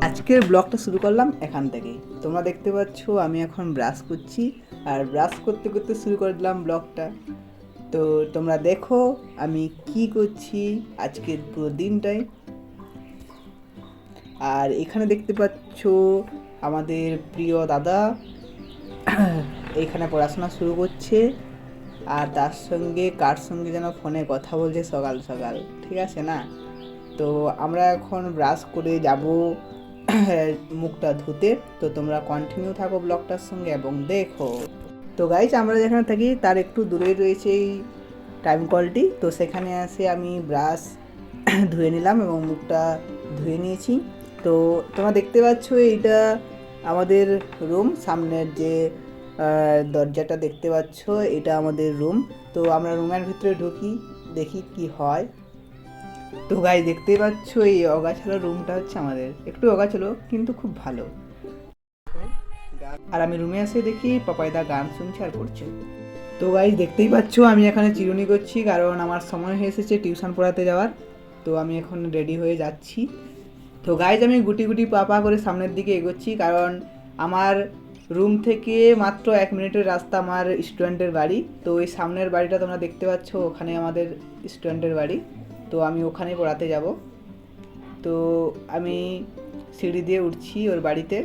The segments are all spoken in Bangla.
আজকের ব্লগটা শুরু করলাম এখান থেকেই। তোমরা দেখতে পাচ্ছ, আমি এখন ব্রাশ করছি আর ব্রাশ করতে করতে শুরু করে দিলাম ব্লগটা। তো তোমরা দেখো আমি কি করছি আজকের পুরো দিনটাই। আর এখানে দেখতে পাচ্ছ আমাদের প্রিয় দাদা এখানে পড়াশোনা শুরু করছে। আর তার সঙ্গে কার সঙ্গে যেন ফোনে কথা বলছে সকাল সকাল, ঠিক আছে না? তো আমরা এখন ব্রাশ করে যাব, মুখটা ধুতে। তো তোমরা কন্টিনিউ থাকো ব্লগটার সঙ্গে এবং দেখো। তো গাইজ আমরা যেখানে থাকি, তার একটু দূরে রয়েছে এই টাইম কলটি তো সেখানে এসে আমি ব্রাশ ধুয়ে নিলাম এবং মুখটা ধুয়ে নিয়েছি। তো তোমরা দেখতে পাচ্ছ, এইটা আমাদের রুম সামনের যে দরজাটা দেখতে পাচ্ছ, এটা আমাদের রুম তো আমরা রুমের ভিতরে ঢুকি, দেখি কি হয়। তো গাই দেখতেই পাচ্ছ, এই অগাছালো রুমটা হচ্ছে আমাদের। একটু অগাছালো, কিন্তু খুব ভালো। আর আমি রুমে এসে দেখি পাপাইদা গান শুনছে আর পড়ছে তো গাইজ দেখতেই পাচ্ছ, আমি এখানে চিরুনি করছি, কারণ আমার সময় হয়ে এসেছে টিউশন পড়াতে যাওয়ার। তো আমি এখন রেডি হয়ে যাচ্ছি। তো গাইজ আমি গুটি গুটি পা পা করে সামনের দিকে এগোচ্ছি, কারণ আমার রুম থেকে মাত্র এক মিনিটের রাস্তা আমার স্টুডেন্টের বাড়ি। তো ওই সামনের বাড়িটা তোমরা দেখতে পাচ্ছ, ওখানে আমাদের স্টুডেন্টের বাড়ি। তো আমি ওখানেই পড়াতে যাব। তো আমি সিঁড়ি দিয়ে উঠছি ওর বাড়িতে।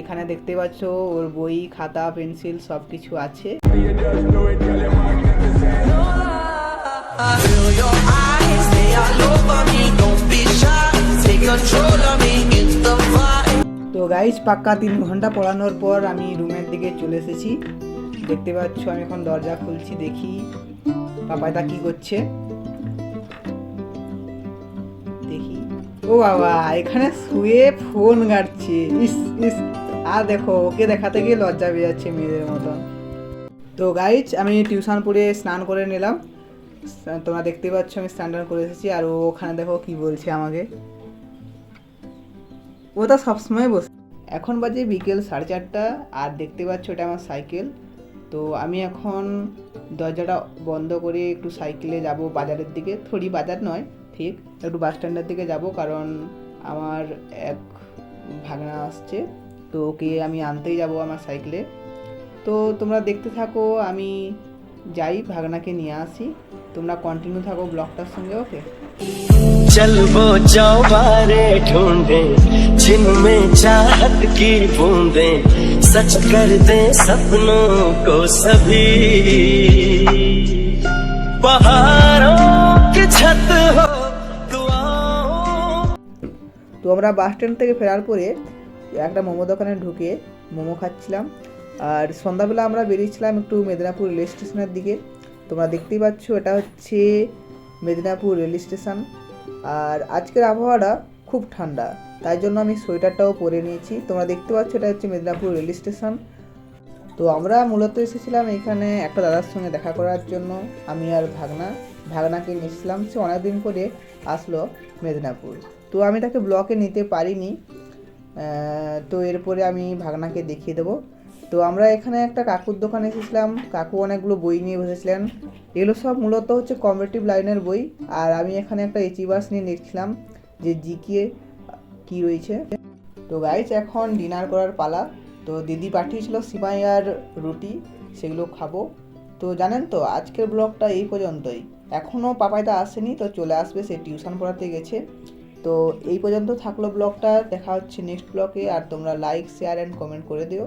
এখানে দেখতে পাচ্ছ ওর বই, খাতা, পেন্সিল সব কিছু আছে. তো গাইজ পাক্কা তিন ঘণ্টা পড়ানোর পর আমি রুমের দিকে চলে এসেছি। দেখতে পাচ্ছ আমি এখন দরজা খুলছি, দেখি পাপাইদা কি করছে। ও বাবা, এখানে শুয়ে ফোন ঘাটছে। ইস ইস। আর দেখো, ওকে দেখাতে গিয়ে লজ্জা পেয়ে যাচ্ছে মেয়েদের মতন তো গাইজ আমি টিউশন পড়ে স্নান করে নিলাম। তোমরা দেখতে পাচ্ছ, আমি স্নান টান করে এসেছি। আর ওখানে দেখো কি বলছে আমাকে। ও তো সবসময় বসে এখন বাজে বিকেল সাড়ে চারটা। আর দেখতে পাচ্ছ, এটা আমার সাইকেল তো আমি এখন দরজাটা বন্ধ করে একটু সাইকেলে যাব বাজারের দিকে। থোড়ি বাজার নয় ঠিক একটু বাস স্ট্যান্ডের দিকে যাব কারণ আমার এক ভাগনা আসছে তো ওকে আমি আনতেই যাব আমার সাইকেলে তো তোমরা দেখতে থাকো আমি যাই ভাগনাকে নিয়ে আসি তোমরা কন্টিনিউ থাকো ব্লগটার সঙ্গে ওকে चल वो चौबारे ढूंढे जिनमें चाहत की बूंदे सच कर दे सपनों को सभी पहाड़ों की छत हो दुआओं তো আমরা বাস স্ট্যান্ড থেকে ফেরার পরে একটা মোমো দোকানে ঢুকে মোমো খাচ্ছিলাম। আর সন্ধ্যাবেলা আমরা বেরিয়েছিলাম একটু মেদিনীপুর রেল স্টেশনের দিকে। তোমরা দেখতেই পাচ্ছ এটা হচ্ছে মেদিনীপুর রেল স্টেশন। আর আজকের আবহাওয়াটা খুব ঠান্ডা, তাই জন্য আমি সোয়েটারটাও পরে নিয়েছি। তোমরা দেখতে পাচ্ছ এটা হচ্ছে মেদিনীপুর রেল স্টেশন। তো আমরা মূলত এসেছিলাম এখানে একটা দাদার সঙ্গে দেখা করার জন্য, আমি আর ভাগনা। ভাগনাকে নিয়েছিলাম সে অনেকদিন পরে আসলো মেদিনীপুর। তো আমি তাকে ব্লকে নিতে পারিনি তো এরপরে আমি ভাগনাকে দেখিয়ে দেবো। তো আমরা এখানে একটা কাকুর দোকানে এসেছিলাম, কাকু অনেকগুলো বই নিয়ে বসেছিলেন। এগুলো সব মূলত হচ্ছে কম্পিটিভ লাইনের বই। আর আমি এখানে একটা এচিবাস নিয়ে দেখছিলাম যে জিকে কি রয়েছে। তো গাইজ এখন ডিনার করার পালা। তো দিদি পাঠিয়েছিল সিমাই আর রুটি, সেগুলো খাব। তো জানেন তো, আজকের ব্লগটা এই পর্যন্তই। এখনও পাপাইদা আসেনি, তো চলে আসবে, সে টিউশন পড়াতে গেছে। তো এই পর্যন্ত থাকল ব্লগটা, দেখা হচ্ছে নেক্সট ব্লগে, আর তোমরা লাইক শেয়ার অ্যান্ড কমেন্ট করে দিও।